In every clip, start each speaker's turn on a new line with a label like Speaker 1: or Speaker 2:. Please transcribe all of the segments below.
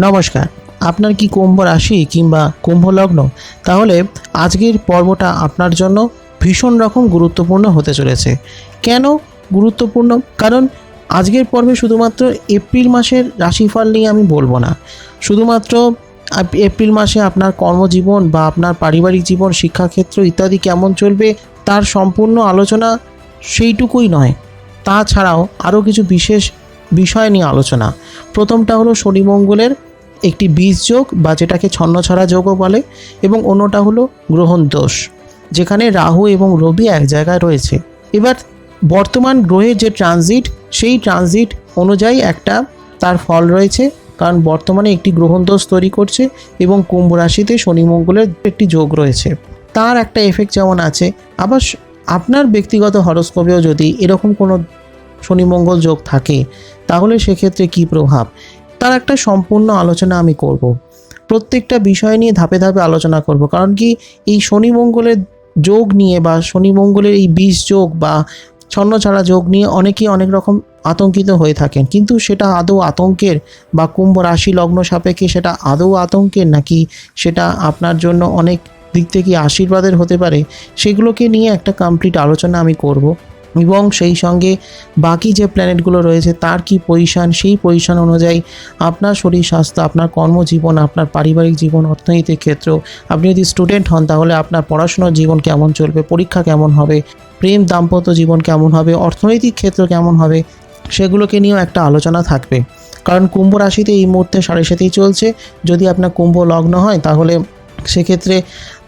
Speaker 1: নমস্কার। আপনার কি কুম্ভ রাশি কিংবা কুম্ভ লগ্ন? তাহলে আজকের পর্বটা আপনার জন্য ভীষণ রকম গুরুত্বপূর্ণ হতে চলেছে। কেন গুরুত্বপূর্ণ? কারণ আজকের পর্বে শুধুমাত্র এপ্রিল মাসের রাশিফল নিয়ে আমি বলব না। শুধুমাত্র এপ্রিল মাসে আপনার কর্মজীবন বা আপনার পারিবারিক জীবন, শিক্ষাক্ষেত্র ইত্যাদি কেমন চলবে তার সম্পূর্ণ আলোচনা সেইটুকুই নয়। তাছাড়াও আরও কিছু বিশেষ বিষয় নিয়ে আলোচনা। প্রথমটা হলো শনি মঙ্গলের একটি বীজ যোগ বা যেটাকে ছন্নছড়া যোগও বলে এবং অন্যটা হলো গ্রহণ দোষ, যেখানে রাহু এবং রবি এক জায়গায় রয়েছে। এবার বর্তমান গ্রহের যে ট্রানজিট, সেই ট্রানজিট অনুযায়ী একটা তার ফল রয়েছে, কারণ বর্তমানে একটি গ্রহণ দোষ তৈরি করছে এবং কুম্ভ রাশিতে শনি মঙ্গলের একটি যোগ রয়েছে। তার একটা এফেক্ট যেমন আছে। আবার আপনার ব্যক্তিগত হরস্কোপেও যদি এরকম কোনো শনি মঙ্গল যোগ থাকে, তাহলে সেক্ষেত্রে কী প্রভাব? তার একটা সম্পূর্ণ আলোচনা আমি করব। প্রত্যেকটা বিষয় নিয়ে ধাপে ধাপে আলোচনা করব। কারণ কি এই শনি মঙ্গলের যোগ নিয়ে বা শনি মঙ্গলের এই বিষ যোগ বা ছন্নছাড়া যোগ নিয়ে অনেকেই অনেক রকম আতঙ্কিত হয়ে থাকেন। কিন্তু সেটা আদৌ আতঙ্কের বা কুম্ভ রাশি লগ্ন সাপেক্ষে সেটা আদৌ আতঙ্কের নাকি সেটা আপনার জন্য অনেক দিক থেকে আশীর্বাদের হতে পারে, সেগুলোকে নিয়ে একটা কমপ্লিট আলোচনা আমি করব। এবং সেই সঙ্গে বাকি যে প্ল্যানেটগুলো রয়েছে, তার কি পজিশান সেই পজিশান অনুযায়ী আপনার শরীর, স্বাস্থ্য, আপনার কর্মজীবন, আপনার পারিবারিক জীবন, অর্থনৈতিক ক্ষেত্র। আপনি যদি স্টুডেন্ট হন, তাহলে আপনার পড়াশোনার জীবন কেমন চলবে? পরীক্ষা কেমন হবে? প্রেম, দাম্পত্য জীবন কেমন হবে? অর্থনৈতিক ক্ষেত্র কেমন হবে? সেগুলোকে নিয়েও একটা আলোচনা থাকবে। কারণ কুম্ভ রাশিতে এই মুহূর্তে সাড়ে সাথেই চলছে। যদি আপনার কুম্ভ লগ্ন হয়, তাহলে সেক্ষেত্রে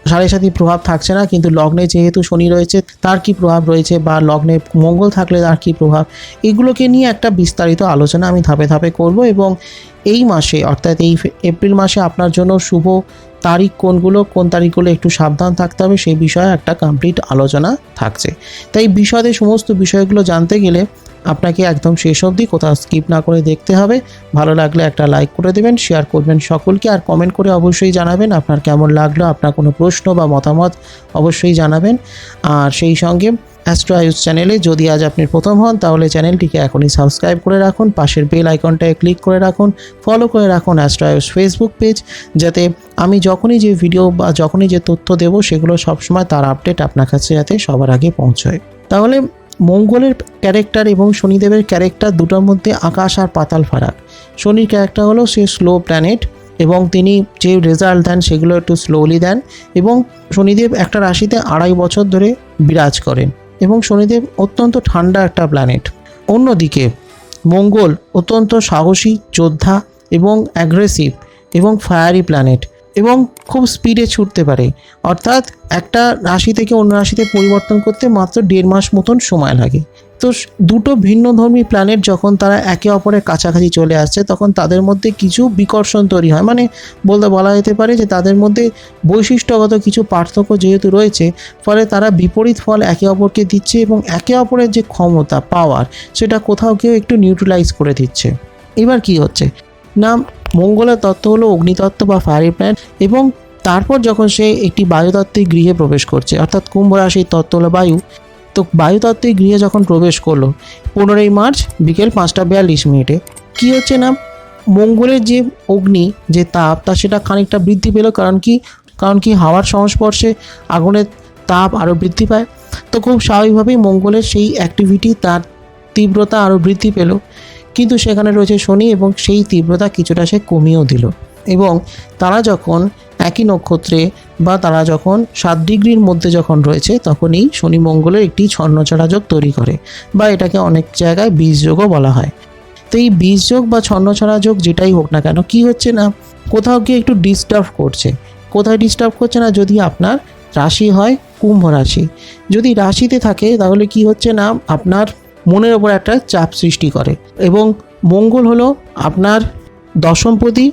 Speaker 1: সাড়ে সাথী প্রভাব থাকছে না, কিন্তু লগ্নে যেহেতু শনি রয়েছে, তার কি প্রভাব রয়েছে বা লগ্নে মঙ্গল থাকলে তার কি প্রভাব? এগুলোকে নিয়ে একটা বিস্তারিত আলোচনা আমি ধাপে ধাপে করব এবং এই মাসে, অর্থাৎ এই এপ্রিল মাসে আপনার জন্য শুভ তারিখ কোনগুলো, কোন তারিখগুলো একটু সাবধান থাকতে হবে, সেই বিষয়ে একটা কমপ্লিট আলোচনা থাকছে। তাই বিষয়ে সমস্ত বিষয়গুলো জানতে গেলে আপনাকে একদম শেষ অবধি কোথাও স্কিপ না করে দেখতে হবে। ভালো লাগলে একটা লাইক করে দেবেন শেয়ার করবেন সকলকে আর কমেন্ট করে অবশ্যই জানাবেন আপনার কেমন লাগল, আপনার কোনো প্রশ্ন বা মতামত অবশ্যই জানাবেন। আর সেই সঙ্গে অ্যাস্ট্রো আয়ুষ চ্যানেলে যদি আজ আপনি প্রথম হন, তাহলে চ্যানেলটিকে এখনই সাবস্ক্রাইব করে রাখুন। পাশের বেল আইকনটায় ক্লিক করে রাখুন। ফলো করে রাখুন অ্যাস্ট্রো আয়ুষ ফেসবুক পেজ যাতে আমি যখনই যে ভিডিও বা যখনই যে তথ্য দেব, সেগুলো সবসময় তার আপডেট আপনার কাছে যাতে সবার আগে পৌঁছয়। তাহলে মঙ্গলের ক্যারেক্টার এবং শনিদেবের ক্যারেক্টার দুটোর মধ্যে আকাশ আর পাতাল ফারাক। শনির ক্যারেক্টার হলো সে স্লো প্ল্যানেট এবং তিনি যে রেজাল্ট দেন, সেগুলো একটু স্লোলি দেন এবং শনিদেব একটা রাশিতে আড়াই বছর ধরে বিরাজ করেন। এবং শনিদেব অত্যন্ত ঠান্ডা একটা প্ল্যানেট অন্যদিকে, মঙ্গল অত্যন্ত সাহসী, যোদ্ধা এবং অ্যাগ্রেসিভ এবং ফায়ারি প্ল্যানেট এবং খুব স্পিডে ছুটতে পারে। অর্থাৎ একটা রাশি থেকে অন্য রাশিতে পরিবর্তন করতে মাত্র দেড় মাস মতন সময় লাগে। তো দুটো ভিন্ন ধর্মী প্ল্যানেট যখন তারা একে অপরের কাছাকাছি চলে আসছে, তখন তাদের মধ্যে কিছু বিকর্ষণ তৈরি হয়। মানে বলতে বলা যেতে পারে যে তাদের মধ্যে বৈশিষ্ট্যগত কিছু পার্থক্য যেহেতু রয়েছে, ফলে তারা বিপরীত ফল একে অপরকে দিচ্ছে এবং একে অপরের যে ক্ষমতা পাওয়ার সেটা কোথাও কেউ একটু নিউট্রালাইজ করে দিচ্ছে। এবার কি হচ্ছে? না মঙ্গলের তত্ত্ব হলো অগ্নিতত্ত্ব বা ফায়ারি প্ল্যানেট এবং তারপর যখন সে একটি বায়ুতত্ত্বিক গৃহে প্রবেশ করছে, অর্থাৎ কুম্ভ রাশির তত্ত্ব হলো বায়ু তো বায়ুতাত্ত্বিক গৃহে যখন প্রবেশ করল, পনেরোই মার্চ বিকেল পাঁচটা বিয়াল্লিশ মিনিটে। কী হচ্ছে না? মঙ্গলের যে অগ্নি, যে তাপ, তা সেটা খানিকটা বৃদ্ধি পেল, কারণ কি? কারণ কি হাওয়ার সংস্পর্শে আগুনের তাপ আরও বৃদ্ধি পায়। তো খুব স্বাভাবিকভাবেই মঙ্গলের সেই অ্যাক্টিভিটি তার তীব্রতা আরও বৃদ্ধি পেল। কিন্তু সেখানে রয়েছে শনি এবং সেই তীব্রতা কিছুটা সে কমিয়েও দিল। এবং তারা যখন একই নক্ষত্রে বা তারা যখন সাত ডিগ্রির মধ্যে যখন রয়েছে, তখনই শনি মঙ্গলের একটি ছন্নছাড়া যোগ তৈরি করে বা এটাকে অনেক জায়গায় বীজ যোগও বলা হয়। তো এই বীজ যোগ বা ছন্নছাড়া যোগ যেটাই হোক না কেন, কি হচ্ছে না? কোথাও গিয়ে একটু ডিস্টার্ব করছে। কোথায় ডিস্টার্ব করছে না? যদি আপনার রাশি হয় কুম্ভ রাশি। যদি রাশিতে থাকে, তাহলে কি হচ্ছে না? আপনার মনের ওপর একটা চাপ সৃষ্টি করে এবং মঙ্গল হলো আপনার দশমপতি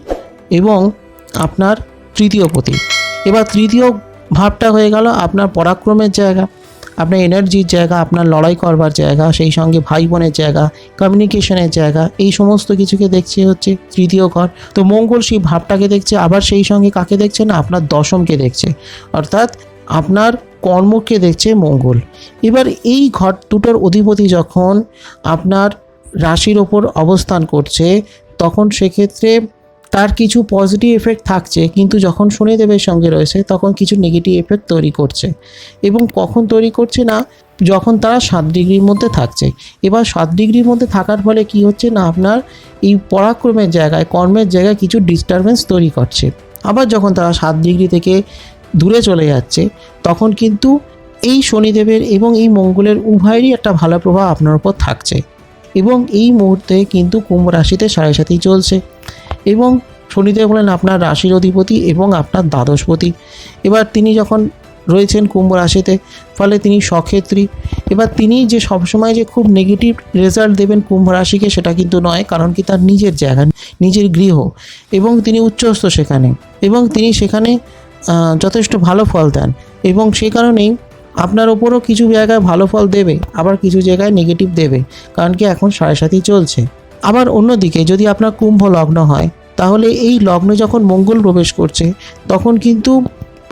Speaker 1: এবং আপনার তৃতীয় পতি। এবার তৃতীয় ভাবটা হয়ে গেল আপনার পরাক্রমের জায়গা, আপনার এনার্জির জায়গা, আপনার লড়াই করবার জায়গা, সেই সঙ্গে ভাই বোনের জায়গা কমিউনিকেশনের জায়গা, এই সমস্ত কিছুকে দেখছে হচ্ছে তৃতীয় ঘর। তো মঙ্গল সেই ভাবটাকে দেখছে, আবার সেই সঙ্গে কাকে দেখছে না, আপনার দশমকে দেখছে। অর্থাৎ আপনার কর্মকে দেখছে মঙ্গল। এবার এই ঘর দুটোর অধিপতি যখন আপনার রাশির ওপর অবস্থান করছে, তখন সেক্ষেত্রে তার কিছু পজিটিভ এফেক্ট থাকছে, কিন্তু যখন শনিদেবের সঙ্গে রয়েছে, তখন কিছু নেগেটিভ এফেক্ট তৈরি করছে। এবং কখন তৈরি করছে না? যখন তারা সাত ডিগ্রির মধ্যে থাকছে। এবার সাত ডিগ্রির মধ্যে থাকার ফলে কি হচ্ছে না? আপনার এই পরাক্রমের জায়গায়, কর্মের জায়গায় কিছু ডিস্টারবেন্স তৈরি করছে। আবার যখন তারা সাত ডিগ্রি থেকে দূরে চলে যাচ্ছে, তখন কিন্তু এই শনিদেবের এবং এই মঙ্গলের উভয়েরই একটা ভালো প্রভাব আপনার উপর থাকছে। এবং এই মুহূর্তে কিন্তু কুম্ভ রাশিতে সাড়ে সাথেই চলছে। এবং শনিদেব হলেন আপনার রাশির অধিপতি এবং আপনার দ্বাদশপতি। এবার তিনি যখন রয়েছেন কুম্ভ রাশিতে, ফলে তিনি সক্ষেত্রী। এবার তিনি যে সবসময় যে খুব নেগেটিভ রেজাল্ট দেবেন কুম্ভ রাশিকে, সেটা কিন্তু নয়, কারণ কি তার নিজের জায়গা, নিজের গৃহ এবং তিনি উচ্চস্থ সেখানে এবং তিনি সেখানে যথেষ্ট ভালো ফল দেন এবং সে কারণেই আপনার ওপরও কিছু জায়গায় ভালো ফল দেবে, আবার কিছু জায়গায় নেগেটিভ দেবে, কারণ কি এখন সাড়ে সাতই চলছে। আবার অন্যদিকে যদি আপনার কুম্ভ লগ্ন হয়, তাহলে এই লগ্নে যখন মঙ্গল প্রবেশ করছে, তখন কিন্তু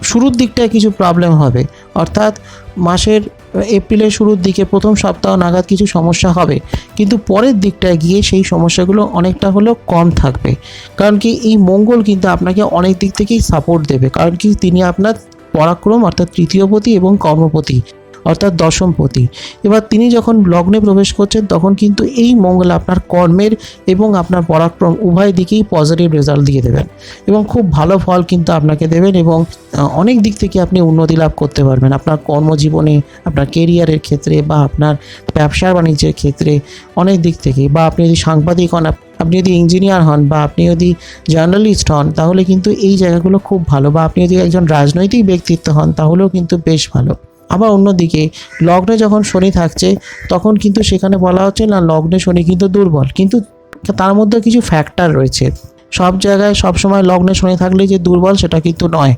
Speaker 1: শুরুর দিকটায় কিছু প্রবলেম হবে। অর্থাৎ মাসের এপ্রিলের শুরুর দিকে প্রথম সপ্তাহ নাগাদ কিছু সমস্যা হবে। কিন্তু পরের দিকটায় গিয়ে সেই সমস্যাগুলো অনেকটা হলেও কম থাকবে। কারণ কি এই মঙ্গল কিন্তু আপনাকে অনেক দিক থেকেই সাপোর্ট দেবে। কারণ কি তিনি আপনার পরাক্রম, অর্থাৎ তৃতীয়পতি এবং কর্মপতি। অর্থাৎ দশমপতি এবার তিনি যখন লগ্নে প্রবেশ করছেন, তখন কিন্তু এই মঙ্গল আপনার কর্মের এবং আপনার পরাক্রম উভয় দিকেই পজিটিভ রেজাল্ট দিয়ে দেবেন। এবং খুব ভালো ফল কিন্তু আপনাকে দেবেন এবং অনেক দিক থেকে আপনি উন্নতি লাভ করতে পারবেন। আপনার কর্মজীবনে, আপনার কেরিয়ারের ক্ষেত্রে বা আপনার ব্যবসা বাণিজ্যের ক্ষেত্রে অনেক দিক থেকে। বা আপনি যদি সাংবাদিক হন আপনি যদি ইঞ্জিনিয়ার হন বা আপনি যদি জার্নালিস্ট হন, তাহলে কিন্তু এই জায়গাগুলো খুব ভালো। বা আপনি যদি একজন রাজনৈতিক ব্যক্তিত্ব হন, তাহলেও কিন্তু বেশ ভালো। আবার অন্যদিকে, লগ্নে যখন শনি থাকছে, তখন কিন্তু সেখানে বলা হচ্ছে, না, লগ্নে শনি কিন্তু দুর্বল। কিন্তু তার মধ্যে কিছু ফ্যাক্টর রয়েছে। সব জায়গায় সবসময় লগ্নে শনি থাকলে যে দুর্বল, সেটা কিন্তু নয়।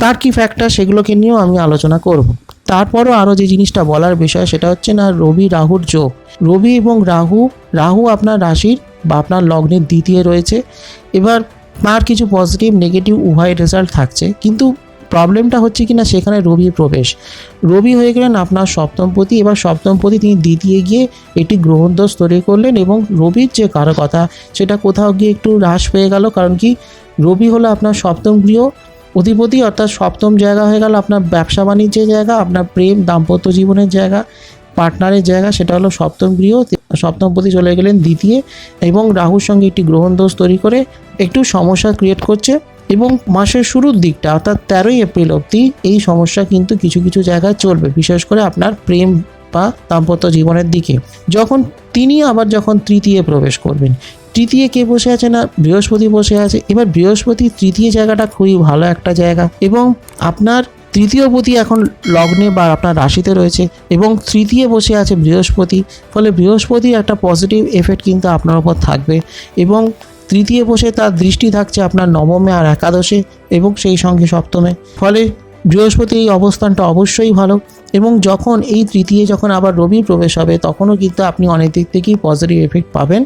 Speaker 1: তার কি ফ্যাক্টর সেগুলোকে নিয়েও আমি আলোচনা করব। তারপরও আরও যে জিনিসটা বলার বিষয়, সেটা হচ্ছে, না, রবি, রাহুর যোগ। রবি এবং রাহু রাহু আপনার রাশির বা আপনার লগ্নের দ্বিতীয় রয়েছে। এবার তার কিছু পজিটিভ নেগেটিভ উভয় রেজাল্ট থাকছে। কিন্তু প্রবলেমটা হচ্ছে কি না সেখানে রবি প্রবেশ। রবি হয়ে গেলেন আপনার সপ্তমপতি এবার সপ্তমপতি তিনি দ্বিতীয় গিয়ে একটি গ্রহণদোষ তৈরি করলেন এবং রবির যে কারও কথা, সেটা কোথাও গিয়ে একটু হ্রাস পেয়ে গেল, কারণ কি রবি হলো আপনার সপ্তম গৃহ অধিপতি, অর্থাৎ সপ্তম জায়গা হয়ে গেল আপনার ব্যবসা বাণিজ্যের জায়গা, আপনার প্রেম, দাম্পত্য জীবনের জায়গা, পার্টনারের জায়গা, সেটা হলো সপ্তম গৃহ সপ্তমপতি চলে গেলেন দ্বিতীয় এবং রাহুর সঙ্গে একটি গ্রহণ দোষ তৈরি করে একটু সমস্যা ক্রিয়েট করছে। এবং মাসের শুরুর দিকটা, অর্থাৎ তেরোই এপ্রিল অবধি এই সমস্যা কিন্তু কিছু কিছু জায়গায় চলবে, বিশেষ করে আপনার প্রেম বা দাম্পত্য জীবনের দিকে। যখন তিনি আবার যখন তৃতীয় প্রবেশ করবেন, তৃতীয় কে বসে আছে না? বৃহস্পতি বসে আছে। এবার বৃহস্পতি তৃতীয় জায়গাটা খুবই ভালো একটা জায়গা এবং আপনার তৃতীয় পতি এখন লগ্নে বা আপনার রাশিতে রয়েছে এবং তৃতীয় বসে আছে বৃহস্পতি, ফলে বৃহস্পতির একটা পজিটিভ এফেক্ট কিন্তু আপনার উপর থাকবে এবং তৃতীয় বসে তার দৃষ্টি থাকছে আপনার নবমে আর একাদশে এবং সেই সঙ্গে সপ্তমে। ফলে বৃহস্পতি এই অবস্থানটা অবশ্যই ভালো এবং যখন এই তৃতীয় যখন আবার রবি প্রবেশ হবে, তখনও কিন্তু আপনি অনেক দিক থেকেই পজিটিভ এফেক্ট পাবেন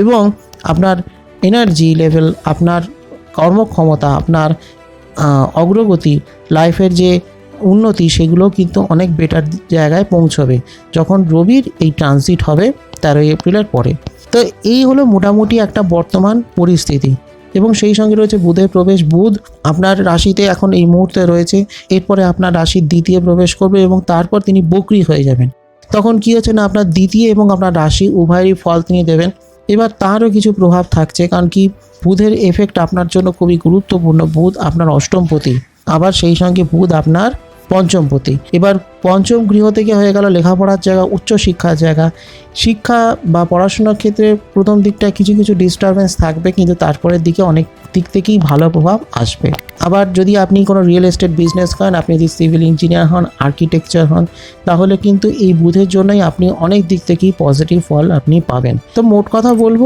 Speaker 1: এবং আপনার এনার্জি লেভেল আপনার কর্মক্ষমতা, আপনার অগ্রগতি লাইফের যে উন্নতি সেগুলো কিন্তু অনেক বেটার জায়গায় পৌঁছবে। যখন রবির এই ট্রানজিট হবে তেরোই এপ্রিলের পরে। তো এই হলো মোটামুটি একটা বর্তমান পরিস্থিতি। এবং সেই সঙ্গে রয়েছে বুধের প্রবেশ। বুধ আপনার রাশিতে এখন এই মুহূর্তে রয়েছে। এরপরে আপনার রাশির দ্বিতীয় প্রবেশ করবে এবং তারপর তিনি বকরি হয়ে যাবেন। তখন কি হচ্ছে না, আপনার দ্বিতীয় এবং আপনার রাশি উভয়েরই ফল তিনি দেবেন। এবার তারও কিছু প্রভাব থাকছে, কারণ কি বুধের এফেক্ট আপনার জন্য খুবই গুরুত্বপূর্ণ। বুধ আপনার অষ্টমপতি, আবার সেই সঙ্গে বুধ আপনার পঞ্চমপতি। এবার পঞ্চম গৃহ থেকে হয়ে গেল লেখাপড়ার জায়গা উচ্চ শিক্ষার জায়গা। শিক্ষা বা পড়াশোনার ক্ষেত্রে প্রথম দিকটায় কিছু কিছু ডিস্টারবেন্স থাকবে, কিন্তু তারপরের দিকে অনেক দিক থেকেই ভালো প্রভাব আসবে। আবার যদি আপনি কোনো রিয়েল এস্টেট বিজনেস করেন আপনি যদি সিভিল ইঞ্জিনিয়ার হন আর্কিটেকচার হন, তাহলে কিন্তু এই বুধের জন্যই আপনি অনেক দিক থেকেই পজিটিভ ফল আপনি পাবেন। তো মোট কথা বলব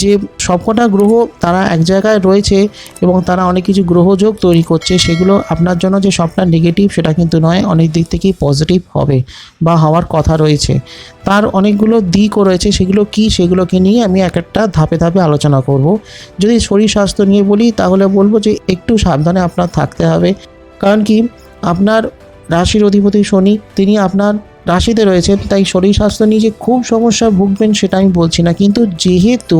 Speaker 1: যে সবকটা গ্রহ তারা এক জায়গায় রয়েছে এবং তারা অনেক কিছু গ্রহযোগ তৈরি করছে, সেগুলো আপনার জন্য যে সবটা নেগেটিভ সেটা কিন্তু নয়, অনেক দিক থেকেই পজিটিভ হবে বা হওয়ার কথা রয়েছে। তার অনেকগুলো দিকও রয়েছে, সেগুলো কি সেগুলোকে নিয়ে আমি এক একটা ধাপে ধাপে আলোচনা করব। যদি শরীর স্বাস্থ্য নিয়ে বলি, তাহলে বলব যে একটু সাবধানে আপনার থাকতে হবে। কারণ কি, আপনার রাশির অধিপতি শনি, তিনি আপনার রাশিতে রয়েছেন, তাই শরীর স্বাস্থ্য নিয়ে যে খুব সমস্যা ভুগবেন সেটা আমি বলছি না। কিন্তু যেহেতু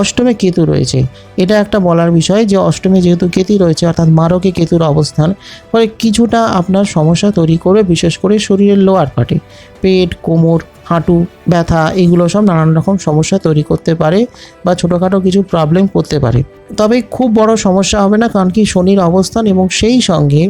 Speaker 1: অষ্টমে কেতু রয়েছে, এটা একটা বলার বিষয় যে অষ্টমে যেহেতু কেতু রয়েছে, অর্থাৎ মারকে কেতুর অবস্থান, ফলে কিছুটা আপনার সমস্যা তৈরি করবে, বিশেষ করে শরীরের লোয়ার পার্টে পেট, কোমর হাঁটু, ব্যথা এগুলো সব নানান রকম সমস্যা তৈরি করতে পারে বা ছোটোখাটো কিছু প্রবলেম করতে পারে। তবে খুব বড় সমস্যা হবে না, কারণ কি শনির অবস্থান এবং সেই সঙ্গে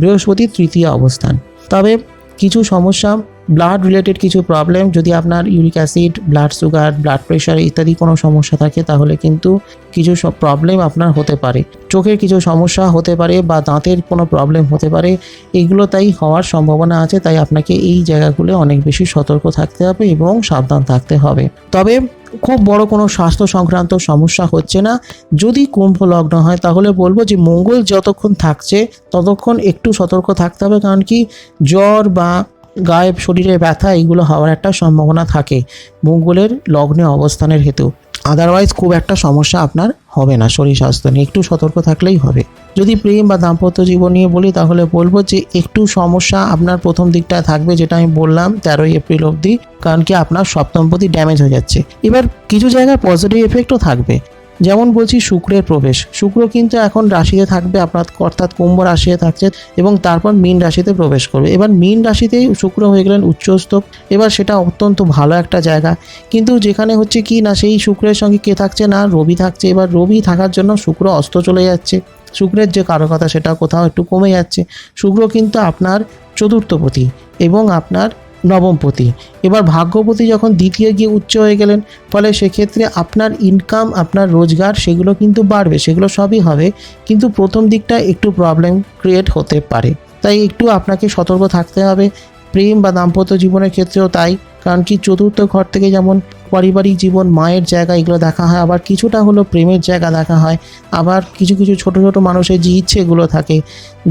Speaker 1: বৃহস্পতির তৃতীয় অবস্থান। তবে কিছু সমস্যা ব্লাড রিলেটেড কিছু প্রবলেম যদি আপনার uric acid blood sugar blood pressure ইত্যাদি কোনো সমস্যা থাকে, তাহলে কিন্তু কিছু সব প্রবলেম আপনার হতে পারে। চোখের কিছু সমস্যা হতে পারে বা দাঁতের কোনো প্রবলেম হতে পারে, এগুলো তাই হওয়ার সম্ভাবনা আছে, তাই আপনাকে এই জায়গাগুলো অনেক বেশি সতর্ক থাকতে হবে এবং সাবধান থাকতে হবে। তবে খুব বড় কোনো স্বাস্থ্য সংক্রান্ত সমস্যা হচ্ছে না। যদি কুম্ভ লগ্ন হয়, তাহলে বলব যে মঙ্গল যতক্ষণ থাকছে, ততক্ষণ একটু সতর্ক থাকতে হবে, কারণ কি জ্বর বা গায়ে শরীরে ব্যথা, এগুলো হওয়ার একটা সম্ভাবনা থাকে। মঙ্গলের লগ্নে অবস্থানের হেতু। আদারওয়াইজ খুব একটা সমস্যা আপনার হবে না শরীর স্বাস্থ্য নিয়ে। একটু সতর্ক থাকলেই হবে। যদি প্রেম বা দাম্পত্য জীবন নিয়ে বলি, তাহলে বলব যে একটু সমস্যা আপনার প্রথম দিকটায় থাকবে, যেটা আমি বললাম, তেরোই এপ্রিল অবধি। কারণ কি আপনার সপ্তমপতি ড্যামেজ হয়ে যাচ্ছে। এবার কিছু জায়গায় পজিটিভ এফেক্টও থাকবে। যেমন বলছি, শুক্রের প্রবেশ। শুক্র কিন্তু এখন রাশিতে থাকবে, আপনার অর্থাৎ কুম্ভ রাশিতে থাকছে এবং তারপর মীন রাশিতে প্রবেশ করবে। এবার মীন রাশিতেই শুক্র হয়ে গেলেন উচ্চস্থ। এবার সেটা অত্যন্ত ভালো একটা জায়গা। কিন্তু যেখানে হচ্ছে কি না, সেই শুক্রের সঙ্গে কে থাকছে না, রবি থাকছে। এবার রবি থাকার জন্য শুক্র অস্ত চলে যাচ্ছে। শুক্রের যে কারকতা সেটা কোথাও একটু কমে যাচ্ছে। শুক্র কিন্তু আপনার চতুর্থপতি এবং আপনার নবমপতি এবার ভাগ্যপতি যখন দ্বিতীয় গিয়ে উচ্চ হয়ে গেলেন, ফলে সেক্ষেত্রে আপনার ইনকাম আপনার রোজগার সেগুলো কিন্তু বাড়বে, সেগুলো সবই হবে। কিন্তু প্রথম দিকটা একটু প্রবলেম ক্রিয়েট হতে পারে। তাই একটু আপনাকে সতর্ক থাকতে হবে। প্রেম বা দাম্পত্য জীবনের ক্ষেত্রেও তাই। কারণ কি চতুর্থ ঘর থেকে যেমন পারিবারিক জীবন, মায়ের জায়গা এগুলো দেখা হয়, আবার কিছুটা হলো প্রেমের জায়গা দেখা হয়। আবার কিছু কিছু ছোট ছোট মানুষের যে ইচ্ছেগুলো থাকে,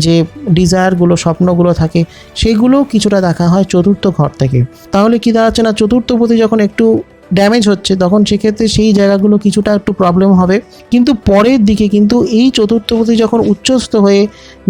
Speaker 1: যে ডিজায়ারগুলো স্বপ্নগুলো থাকে, সেগুলোও কিছুটা দেখা হয় চতুর্থ ঘর থেকে। তাহলে কি দাঁড়াচ্ছে না? চতুর্থ প্রতি যখন একটু ড্যামেজ হচ্ছে, তখন সেক্ষেত্রে সেই জায়গাগুলো কিছুটা একটু প্রবলেম হবে। কিন্তু পরের দিকে কিন্তু এই চতুর্থপতি যখন উচ্চস্থ হয়ে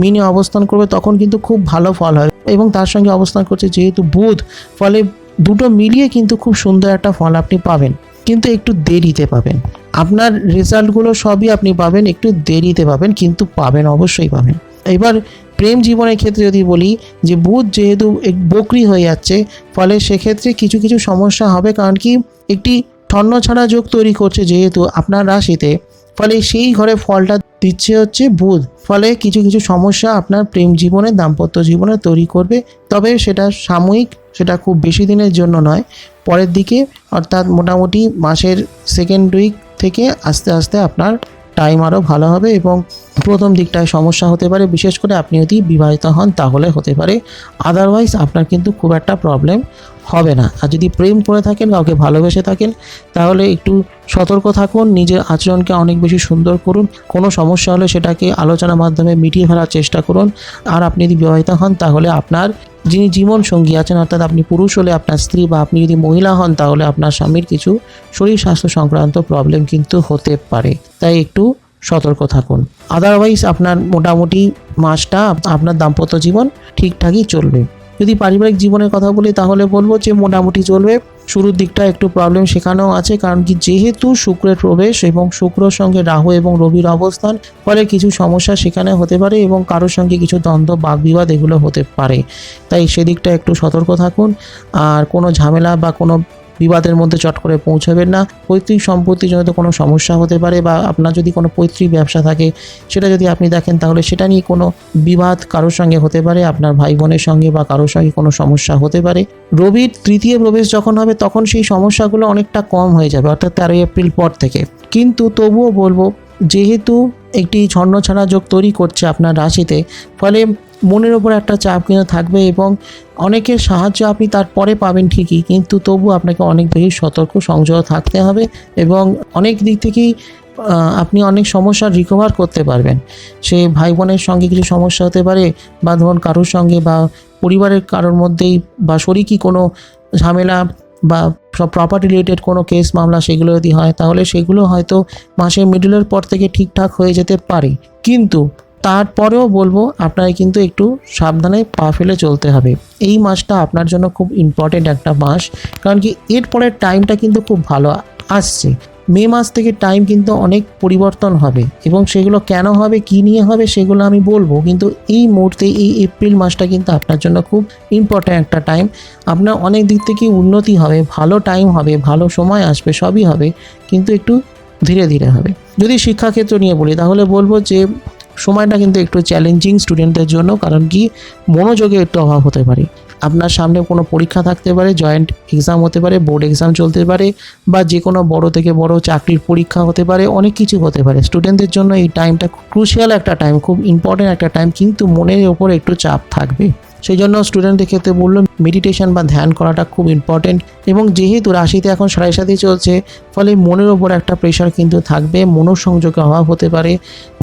Speaker 1: মিনে অবস্থান করবে, তখন কিন্তু খুব ভালো ফল হয়। এবং তার সঙ্গে অবস্থান করছে যেহেতু বুধ, ফলে দুটো মিলিয়ে কিন্তু খুব সুন্দর একটা ফল আপনি পাবেন, কিন্তু একটু দেরিতে পাবেন। আপনার রেজাল্টগুলো সবই আপনি পাবেন, একটু দেরিতে পাবেন, কিন্তু পাবেন, অবশ্যই পাবেন। এবার প্রেম জীবনের ক্ষেত্রে যদি বলি যে বুধ যেহেতু বকরি হয়ে যাচ্ছে, ফলে সেক্ষেত্রে কিছু কিছু সমস্যা হবে, কারণ কি একটি ঠন্ন ছাড়া যোগ তৈরি করছে যেহেতু আপনার রাশিতে, ফলে সেই ঘরে ফলটা দিচ্ছে হচ্ছে বুধ। ফলে কিছু কিছু সমস্যা আপনার প্রেম জীবনে, দাম্পত্য জীবনে তৈরি করবে, তবে সেটা সাময়িক সেটা খুব বেশি দিনের জন্য নয়। পরের দিকে, অর্থাৎ মোটামুটি মাসের সেকেন্ড উইক থেকে আস্তে আস্তে আপনার টাইম আরও ভালো হবে এবং প্রথম দিকটায় সমস্যা হতে পারে। বিশেষ করে আপনি যদি বিবাহিত হন, তাহলে হতে পারে। আদারওয়াইজ আপনার কিন্তু খুব একটা প্রবলেম হবে না। আর যদি প্রেম করে থাকেন, কাউকে ভালোবেসে থাকেন, তাহলে একটু সতর্ক থাকুন, নিজের আচরণকে অনেক বেশি সুন্দর করুন। কোনো সমস্যা হলে সেটাকে আলোচনার মাধ্যমে মিটিয়ে ফেলার চেষ্টা করুন। আর আপনি যদি বিবাহিত হন, তাহলে আপনার যিনি জীবন সঙ্গী আছেন, অর্থাৎ আপনি পুরুষ হলে আপনার স্ত্রী বা আপনি যদি মহিলা হন, তাহলে আপনার স্বামীর কিছু শরীর স্বাস্থ্য সংক্রান্ত প্রবলেম কিন্তু হতে পারে। তাই একটু সতর্ক থাকুন। আদারওয়াইজ আপনার মোটামুটি মাসটা, আপনার দাম্পত্য জীবন ঠিকঠাকই চলবে। যদি পারিবারিক জীবনের কথা বলি, তাহলে বলব যে মোটামুটি চলবে। শুরুর দিকটা একটু প্রবলেম সেখানেও আছে, কারণ কি যেহেতু শুক্রের প্রবেশ এবং শুক্রর সঙ্গে রাহু এবং রবির অবস্থান, ফলে কিছু সমস্যা সেখানে হতে পারে এবং কারোর সঙ্গে কিছু দ্বন্দ্ব বাগবিবাদ এগুলো হতে পারে। তাই সেদিকটা একটু সতর্ক থাকুন। আর কোনো ঝামেলা বা কোনো বিবাদের মধ্যে চট করে পৌঁছাবেন না। পৈতৃক সম্পত্তির জন্য কোনো সমস্যা হতে পারে বা আপনার যদি কোনো পৈতৃক ব্যবসা থাকে, সেটা যদি আপনি দেখেন তাহলে সেটা নিয়ে কোনো বিবাদ কারোর সঙ্গে হতে পারে, আপনার ভাই বোনের সঙ্গে বা কারোর সঙ্গে কোনো সমস্যা হতে পারে। রবির তৃতীয় প্রবেশ যখন হবে, তখন সেই সমস্যাগুলো অনেকটা কম হয়ে যাবে, অর্থাৎ তেরোই এপ্রিল পর থেকে। কিন্তু তবুও বলব, যেহেতু একটি ছন্ন ছাড়া যোগ তৈরি করছে আপনার রাশিতে। ফলে মনের ওপর একটা চাপ কিন্তু থাকবে এবং অনেকের সাহায্য আপনি তারপরে পাবেন ঠিকই, কিন্তু তবু আপনাকে অনেক বেশি সতর্ক, সংযত থাকতে হবে এবং অনেক দিক থেকেই আপনি অনেক সমস্যার রিকভার করতে পারবেন। সে ভাই বোনের সঙ্গে কিছু সমস্যা হতে পারে বা ধরুন কারোর সঙ্গে বা পরিবারের কারোর মধ্যেই বা শরিকি কোনো ঝামেলা বা সব প্রপার্টি রিলেটেড কোনো কেস মামলা সেগুলো যদি হয়, তাহলে সেগুলো হয়তো মাসের মিডলের পর থেকে ঠিকঠাক হয়ে যেতে পারে। কিন্তু তারপরেও বলব, আপনাকে কিন্তু একটু সাবধানে পা ফেলে চলতে হবে। এই মাসটা আপনার জন্য খুব ইম্পর্টেন্ট একটা মাস, কারণ কি এরপরের টাইমটা কিন্তু খুব ভালো আসছে। মে মাস থেকে টাইম কিন্তু অনেক পরিবর্তন হবে এবং সেগুলো কেন হবে, কী নিয়ে হবে সেগুলো আমি বলব। কিন্তু এই মুহূর্তে, এই এপ্রিল মাসটা কিন্তু আপনার জন্য খুব ইম্পর্ট্যান্ট একটা টাইম আপনার অনেক দিক থেকে উন্নতি হবে, ভালো টাইম হবে, ভালো সময় আসবে, সবই হবে, কিন্তু একটু ধীরে ধীরে হবে। যদি শিক্ষাক্ষেত্র নিয়ে বলি, তাহলে বলব যে সময়টা কিন্তু একটু চ্যালেঞ্জিং স্টুডেন্টদের জন্য, কারণ কি? মনোযোগে একটু অভাব হতে পারে। আপনার সামনে কোনো পরীক্ষা থাকতে পারে জয়েন্ট এক্সাম হতে পারে বোর্ড এক্সাম চলতে পারে, বা যে কোনো বড় থেকে বড় চাকরির পরীক্ষা হতে পারে, অনেক কিছু হতে পারে। স্টুডেন্টদের জন্য এই টাইমটা ক্রুশিয়াল একটা টাইম খুব ইম্পর্টেন্ট একটা টাইম কিন্তু মনের ওপর একটু চাপ থাকবে। সেই জন্য স্টুডেন্টদের ক্ষেত্রে বলল মেডিটেশন বা ধ্যান করাটা খুব ইম্পর্টেন্ট এবং যেহেতু রাশিতে এখন সাড়ে সাথে চলছে, ফলে মনের ওপর একটা প্রেশার কিন্তু থাকবে মনোসংযোগে অভাব হতে পারে,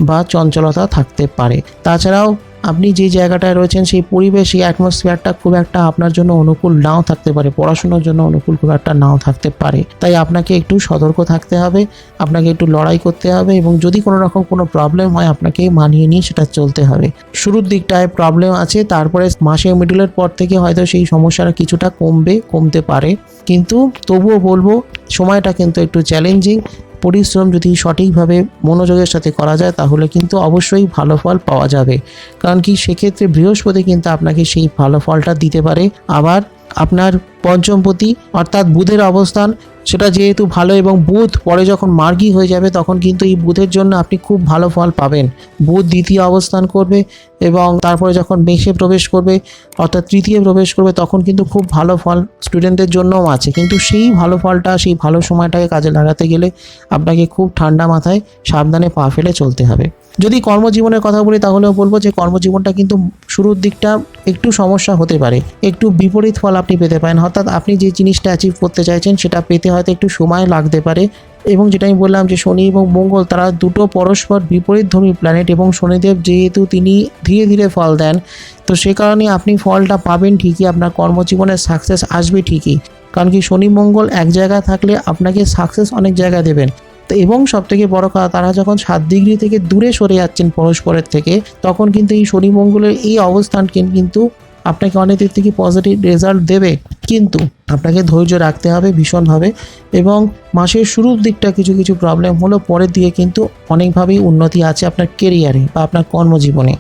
Speaker 1: বা চঞ্চলতা থাকতে পারে। তাছাড়াও আপনি যে জায়গাটায় রয়েছেন, সেই পরিবেশ, সেই অ্যাটমসফিয়ারটা খুব একটা আপনার জন্য অনুকূল নাও থাকতে পারে। পড়াশোনার জন্য অনুকূল খুব একটা নাও থাকতে পারে। তাই আপনাকে একটু সতর্ক থাকতে হবে, আপনাকে একটু লড়াই করতে হবে এবং যদি কোনো রকম কোনো প্রবলেম হয়, আপনাকে মানিয়ে নিয়ে সেটা চলতে হবে। শুরুর দিকটায় প্রবলেম আছে, তারপরে মাসের মিডলের পর থেকে হয়তো সেই সমস্যাটা কিছুটা কমবে, কমতে পারে। কিন্তু তবুও বলব, সময়টা কিন্তু একটু চ্যালেঞ্জিং পরিশ্রম যদি সঠিকভাবে মনোযোগের সাথে করা যায়, তাহলে কিন্তু অবশ্যই ভালো ফল পাওয়া যাবে। কারণ কি, সেক্ষেত্রে বৃহস্পতি কিন্তু আপনাকে সেই ভালো ফলটা দিতে পারে। আবার আপনার পঞ্চমপতি, অর্থাৎ বুধের অবস্থান, সেটা যেহেতু ভালো এবং বুধ পরে যখন মার্গী হয়ে যাবে, তখন কিন্তু এই বুধের জন্য আপনি খুব ভালো ফল পাবেন। বুধ দ্বিতীয় অবস্থান করবে এবং তারপরে যখন মেষে প্রবেশ করবে, অর্থাৎ তৃতীয় প্রবেশ করবে, তখন কিন্তু খুব ভালো ফল স্টুডেন্টদের জন্যও আছে। কিন্তু সেই ভালো ফলটা, সেই ভালো সময়টাকে কাজে লাগাতে গেলে আপনাকে খুব ঠান্ডা মাথায় সাবধানে পা ফেলে চলতে হবে। যদি কর্মজীবনের কথা বলি, তাহলেও বলব যে কর্মজীবনটা কিন্তু শুরুর দিকটা একটু সমস্যা হতে পারে। একটু বিপরীত ফল আপনি পেতে পারেন। অর্থাৎ আপনি যে জিনিসটা অ্যাচিভ করতে চাইছেন, সেটা পেতে হয়তো একটু সময় লাগতে পারে। এবং যেটা আমি বললাম যে শনি এবং মঙ্গল, তারা দুটো পরস্পর বিপরীতধর্মী প্ল্যানেট এবং শনিদেব যেহেতু তিনি ধীরে ধীরে ফল দেন, তো সে কারণে আপনি ফলটা পাবেন ঠিকই, আপনার কর্মজীবনে সাকসেস আসবে ঠিকই। কারণ কি শনি, মঙ্গল এক জায়গায় থাকলে আপনাকে সাকসেস অনেক জায়গায় দেবেন। তো এবং সব থেকে বড় কথা, তারা যখন সাত ডিগ্রি থেকে দূরে সরে যাচ্ছেন পরস্পরের থেকে, তখন কিন্তু এই শনি, মঙ্গলের এই অবস্থান কিন্তু আপনাকে অনেক দিক থেকে পজিটিভ রেজাল্ট দেবে, কিন্তু আপনাকে ধৈর্য রাখতে হবে ভীষণভাবে এবং মাসের শুরুর দিকটা কিছু কিছু প্রবলেম হলো, পরের দিকে কিন্তু অনেকভাবেই উন্নতি আছে আপনার কেরিয়ারে বা আপনার কর্মজীবনে।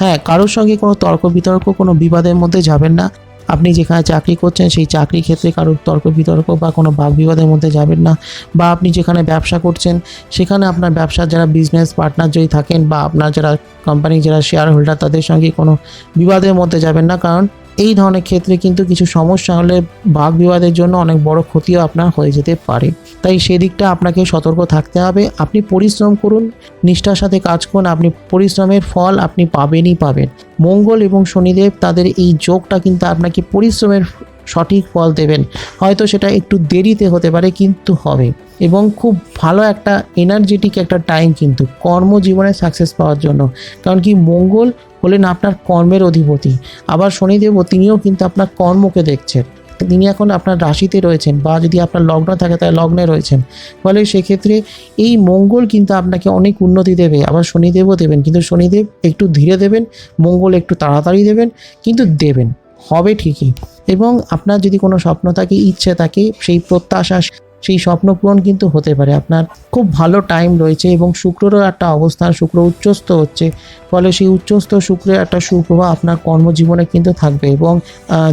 Speaker 1: হ্যাঁ কারোর সঙ্গে কোনো তর্ক বিতর্ক কোনো বিবাদের মধ্যে যাবেন না। আপনি যেখানে চাকরি করছেন, সেই চাকরি ক্ষেত্রে কারোর তর্ক বিতর্ক বা কোনো বাক বিবাদের মধ্যে যাবেন না। বা আপনি যেখানে ব্যবসা করছেন, সেখানে আপনার ব্যবসার যারা বিজনেস পার্টনার যদি থাকেন বা আপনার যারা কোম্পানির যারা শেয়ার হোল্ডার তাদের সঙ্গে কোনো বিবাদের মধ্যে যাবেন না। কারণ এই ধরনের ক্ষেত্রে কিন্তু কিছু সমস্যা হলে বাক বিবাদের জন্য অনেক বড় ক্ষতিও আপনার হয়ে যেতে পারে। তাই সেদিকটা আপনাকে সতর্ক থাকতে হবে। আপনি পরিশ্রম করুন, নিষ্ঠার সাথে কাজ করুন, আপনি পরিশ্রমের ফল আপনি পাবেনই পাবেন। মঙ্গল এবং শনিদেব তাদের এই যোগটা কিন্তু আপনাকে পরিশ্রমের সঠিক ফল দেবেন। হয়তো সেটা একটু দেরিতে হতে পারে, কিন্তু হবে। এবং খুব ভালো একটা এনার্জেটিক একটা টাইম কিন্তু কর্মজীবনে সাকসেস পাওয়ার জন্য। কারণ কি মঙ্গল হলেন আপনার কর্মের অধিপতি। আবার শনিদেবও তিনিও কিন্তু আপনার কর্মকে দেখছেন। তিনি এখন আপনার রাশিতে রয়েছেন বা যদি আপনার লগ্ন থাকে, তাহলে লগ্নে রয়েছেন। ফলে সেক্ষেত্রে এই মঙ্গল কিন্তু আপনাকে অনেক উন্নতি দেবে। আবার শনিদেবও দেবেন, কিন্তু শনিদেব একটু ধীরে দেবেন, মঙ্গল একটু তাড়াতাড়ি দেবেন, কিন্তু দেবেন। হবে ঠিকই। এবং আপনার যদি কোনো স্বপ্ন থাকে, ইচ্ছে থাকে, সেই প্রত্যাশা সেই স্বপ্ন পূরণ কিন্তু হতে পারে। আপনার খুব ভালো টাইম রয়েছে এবং শুক্রেরও একটা অবস্থান শুক্র উচ্চস্থ হচ্ছে, ফলে সেই উচ্চস্থ শুক্রের একটা সুপ্রভাব আপনার কর্মজীবনে কিন্তু থাকবে এবং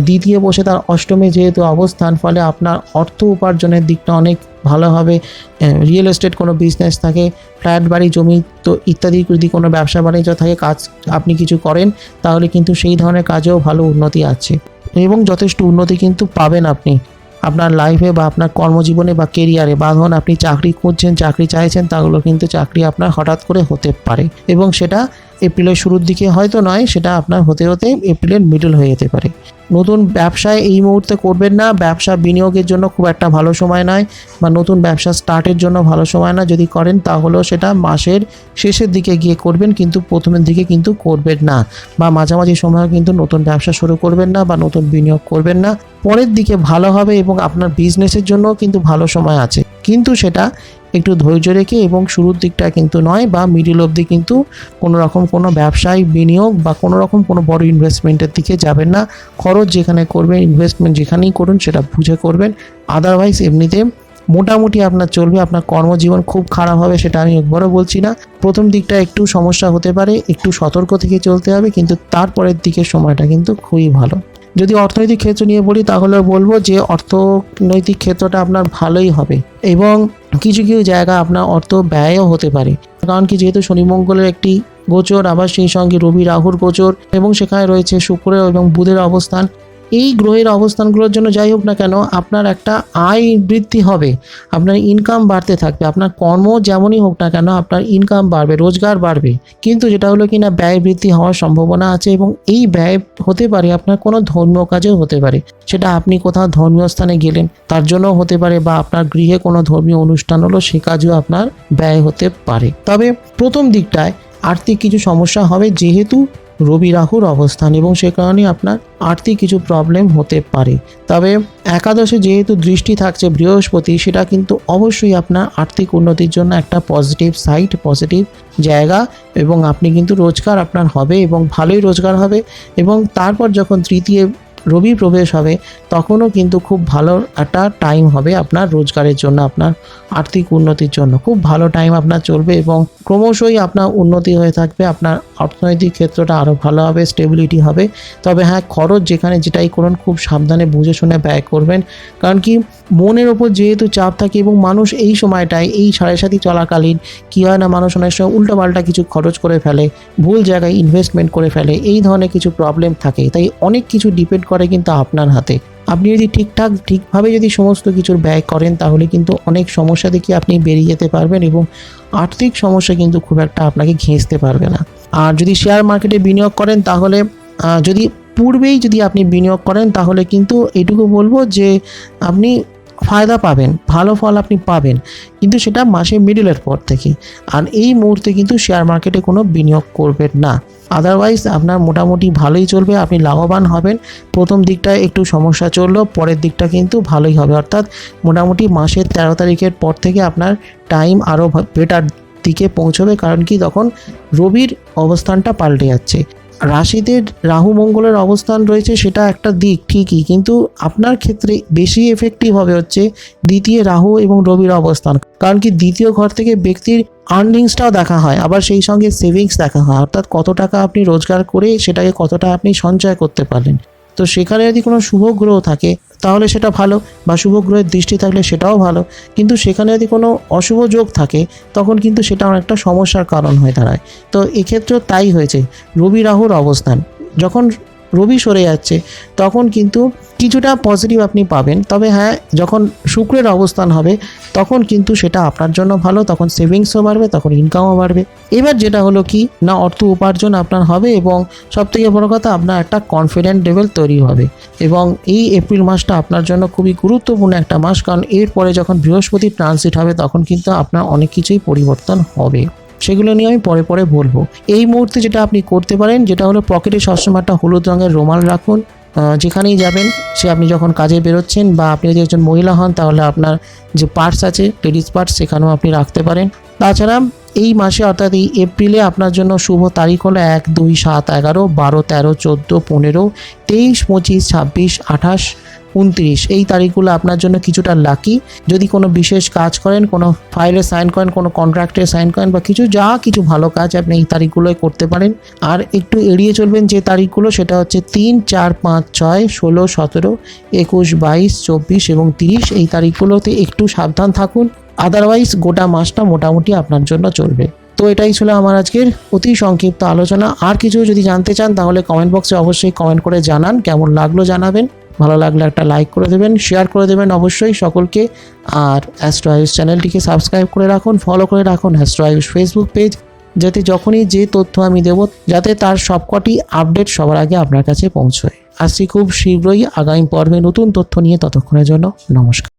Speaker 1: দ্বিতীয় বসে তার অষ্টমে যেহেতু অবস্থান, ফলে আপনার অর্থ উপার্জনের দিকটা অনেক ভালো হবে রিয়েল এস্টেট কোনো বিজনেস থাকে ফ্ল্যাট বাড়ি, জমি তো ইত্যাদি যদি কোনো ব্যবসা বাণিজ্য থাকে, কাজ আপনি কিছু করেন, তাহলে কিন্তু সেই ধরনের কাজেও ভালো উন্নতি আছে। এবং যথেষ্ট উন্নতি কিন্তু পাবেন আপনি। আপনার লাইফে বা আপনার কর্মজীবনে বা কেরিয়ারে বা ধরুন আপনি চাকরি করছেন চাকরি চাইছেন তাগুলো কিন্তু চাকরি আপনার হঠাৎ করে হতে পারে এবং সেটা এপ্রিলের শুরুর দিকে হয়তো নয়, সেটা আপনার হতে হতে এপ্রিলের মিডল হয়ে যেতে পারে। নতুন ব্যবসায় এই মুহূর্তে করবেন না। ব্যবসা বিনিয়োগের জন্য খুব একটা ভালো সময় নয় বা নতুন ব্যবসা স্টার্টের জন্য ভালো সময় না। যদি করেন তাহলেও সেটা মাসের শেষের দিকে গিয়ে করবেন, কিন্তু প্রথমের দিকে কিন্তু করবেন না বা মাঝামাঝি সময় কিন্তু নতুন ব্যবসা শুরু করবেন না বা নতুন বিনিয়োগ করবেন না। পরের দিকে ভালো হবে এবং আপনার বিজনেসের জন্য কিন্তু ভালো সময় আছে। কিন্তু সেটা একটু ধৈর্য রেখে এবং শুরুর দিকটা কিন্তু নয় বা মিডিল অবধি কিন্তু কোনো রকম কোনো ব্যবসায় বিনিয়োগ বা কোনো রকম কোনো বড় ইনভেস্টমেন্টের দিকে যাবেন না। খরচ যেখানে করবেন ইনভেস্টমেন্ট যেখানেই করুন সেটা বুঝে করবেন। আদারওয়াইজ এমনিতে মোটামুটি আপনার চলবে, আপনার কর্মজীবন খুব খারাপ হবে সেটা আমি একবারও বলছি না। প্রথম দিকটা একটু সমস্যা হতে পারে, একটু সতর্ক থেকে চলতে হবে, কিন্তু তারপরের দিকের সময়টা কিন্তু খুবই ভালো। যদি অর্থনৈতিক ক্ষেত্র নিয়ে বলি, তাহলে বলব যে অর্থনৈতিক ক্ষেত্রটা আপনার ভালোই হবে এবং কিছু কিছু জায়গা আপনার অর্থ ব্যয়ও হতে পারে। কারণ কি, যেহেতু শনিমঙ্গলের একটি গোচর, আবার সেই সঙ্গে রবি রাহুর গোচর এবং সেখানে রয়েছে শুক্রের এবং বুধের অবস্থান এই গ্রহের অবস্থানগুলোর জন্য যাই হোক না কেন, আপনার একটা আয় বৃদ্ধি হবে। আপনার ইনকাম বাড়তে থাকবে। আপনার কর্ম যেমনই হোক না কেন, আপনার ইনকাম বাড়বে, রোজগার বাড়বে। কিন্তু যেটা হলো কিনা, ব্যয় বৃদ্ধি হওয়ার সম্ভাবনা আছে এবং এই ব্যয় হতে পারে, আপনার কোনো ধর্মীয় কাজেও হতে পারে। সেটা আপনি কোথাও ধর্মীয় স্থানে গেলেন, তার জন্যও হতে পারে বা আপনার গৃহে কোনো ধর্মীয় অনুষ্ঠান হলো, সে কাজেও আপনার ব্যয় হতে পারে। তবে প্রথম দিকটায় আর্থিক কিছু সমস্যা হবে, যেহেতু রবি রাহুর অবস্থান এবং সে কারণে আপনার আর্থিক কিছু প্রবলেম হতে পারে। তবে একাদশে যেহেতু দৃষ্টি থাকছে বৃহস্পতি, সেটা কিন্তু অবশ্যই আপনার আর্থিক উন্নতির জন্য একটা পজিটিভ সাইট পজিটিভ জায়গা এবং আপনি কিন্তু রোজগার আপনার হবে এবং ভালোই রোজগার হবে এবং তারপর যখন তৃতীয় রবি প্রবেশ হবে, তখনও কিন্তু খুব ভালো একটা টাইম হবে আপনার রোজগারের জন্য, আপনার আর্থিক উন্নতির জন্য। খুব ভালো টাইম আপনার চলবে এবং ক্রমশই আপনার উন্নতি হয়ে থাকবে, আপনার অর্থনৈতিক ক্ষেত্রটা আরও ভালো হবে স্টেবিলিটি হবে। তবে হ্যাঁ খরচ যেখানে যেটাই করুন, খুব সাবধানে বুঝে শুনে ব্যয় করবেন। কারণ কি, মনের ওপর যেহেতু চাপ থাকে এবং মানুষ এই সময়টায়, এই সাড়ে সাথী চলাকালীন কী হয় না, মানুষ অনেক সময় উল্টোপাল্টা কিছু খরচ করে ফেলে, ভুল জায়গায় ইনভেস্টমেন্ট করে ফেলে, এই ধরনের কিছু প্রবলেম থাকে। তাই অনেক কিছু ডিপেন্ড করে কিন্তু আপনার হাতে। আপনি যদি ঠিকঠাক, ঠিকভাবে যদি সমস্ত কিছুর ব্যয় করেন, তাহলে কিন্তু অনেক সমস্যা থেকে আপনি বেরিয়ে যেতে পারবেন এবং আর্থিক সমস্যা কিন্তু খুব একটা আপনাকে ঘেঁচতে পারবে না। আর যদি শেয়ার মার্কেটে বিনিয়োগ করেন, তাহলে যদি পূর্বেই যদি আপনি বিনিয়োগ করেন, তাহলে কিন্তু এটুকু বলব যে, আপনি ফায়দা পাবেন, ভালো ফল আপনি পাবেন, কিন্তু সেটা মাসের মিডলের পর থেকে। আর এই মুহূর্তে কিন্তু শেয়ার মার্কেটে কোনো বিনিয়োগ করবেন না। আদারওয়াইজ আপনার মোটামুটি ভালোই চলবে, আপনি লাভবান হবেন। প্রথম দিকটায় একটু সমস্যা চলল, পরের দিকটা কিন্তু ভালোই হবে। অর্থাৎ মোটামুটি মাসের তেরো তারিখের পর থেকে আপনার টাইম আরও বেটার দিকে পৌঁছবে, কারণ কি তখন রবির অবস্থানটা পাল্টে যাচ্ছে। রাশিতে রাহু মঙ্গলের অবস্থান রয়েছে, সেটা একটা দিক, ঠিকই। কিন্তু আপনার ক্ষেত্রে বেশি এফেক্টিভ হবে হচ্ছে দ্বিতীয় রাহু এবং রবির অবস্থান। কারণ কি দ্বিতীয় ঘর থেকে ব্যক্তির আর্নিংসটাও দেখা হয়, আবার সেই সঙ্গে সেভিংস দেখা হয়। অর্থাৎ কত টাকা আপনি রোজগার করে সেটাকে কতটা আপনি সঞ্চয় করতে পারলেন। তো সেখানে যদি কোনো শুভ গ্রহ থাকে, তাহলে সেটা ভালো, বা শুভ গ্রহের দৃষ্টি থাকলে সেটাও ভালো। কিন্তু সেখানে যদি কোনো অশুভ যোগ থাকে, তখন কিন্তু সেটা অনেকটা সমস্যার কারণ হয়ে দাঁড়ায়। তো এক্ষেত্রেও তাই হয়েছে। রবি রাহুর অবস্থান। যখন রবি সরে যাচ্ছে, তখন কিন্তু কিছুটা পজিটিভ আপনি পাবেন। তবে হ্যাঁ যখন শুক্রের অবস্থান হবে, তখন কিন্তু সেটা আপনার জন্য ভালো, তখন সেভিংসও বাড়বে, তখন ইনকামও বাড়বে। এবার যেটা হলো কি, না, অর্থ উপার্জন আপনার হবে এবং সবথেকে বড় কথা, আপনার একটা কনফিডেন্ট লেভেল তৈরি হবে। এবং এই এপ্রিল মাসটা আপনার জন্য খুবই গুরুত্বপূর্ণ একটা মাস, কারণ এরপরে যখন বৃহস্পতি ট্রানজিট হবে, তখন কিন্তু আপনার অনেক কিছুই পরিবর্তন হবে। সেগুলো নিয়ে আমি পরে পরে বলব। এই মুহূর্তে যেটা আপনি করতে পারেন, যেটা হলো পকেটে সবসময় একটা হলুদ রঙের রুমাল রাখুন। যেখানেই যাবেন, সে আপনি যখন কাজে বেরোচ্ছেন বা আপনি যদি একজন মহিলা হন, তাহলে আপনার যে পার্স আছে লেডিস পার্স সেখানেও আপনি রাখতে পারেন। তাছাড়া এই মাসে অর্থাৎ এই এপ্রিলে আপনার জন্য শুভ তারিখ হলো এক, দুই, সাত, এগারো, বারো, তেরো, চোদ্দ, পনেরো, তেইশ, পঁচিশ, ছাব্বিশ, আঠাশ উনত্রিশ। এই তারিখগুলো আপনার জন্য কিছুটা লাকি যদি কোনো বিশেষ কাজ করেন, কোনো ফাইলে সাইন করেন, কোনো কন্ট্রাক্টে সাইন করেন বা কিছু, যা কিছু ভালো কাজ আপনি এই তারিখগুলোয় করতে পারেন। আর একটু এড়িয়ে চলবেন যে তারিখগুলো, সেটা হচ্ছে তিন, চার, পাঁচ, ছয়, ষোলো, সতেরো, একুশ, বাইশ, চব্বিশ এবং তিরিশ। এই তারিখগুলোতে একটু সাবধান থাকুন। আদারওয়াইজ গোটা মাসটা মোটামুটি আপনার জন্য চলবে। তো এটাই ছিল আমার আজকের অতি সংক্ষিপ্ত আলোচনা। আর কিছু যদি জানতে চান, তাহলে কমেন্ট বক্সে অবশ্যই কমেন্ট করে জানান। কেমন লাগল জানাবেন। ভালো লাগলে একটা লাইক করে দেবেন শেয়ার করে দেবেন অবশ্যই সকলকে। আর অ্যাস্ট্রো আয়ুষ চ্যানেলটিকে সাবস্ক্রাইব করে রাখুন ফলো করে রাখুন অ্যাস্ট্রো আয়ুষ ফেসবুক পেজ যাতে যখনই যে তথ্য আমি দেব, যাতে তার সবকটি আপডেট সবার আগে আপনার কাছে পৌঁছয়। আসছি খুব শীঘ্রই আগামী পর্বে নতুন তথ্য নিয়ে, ততক্ষণের জন্য নমস্কার।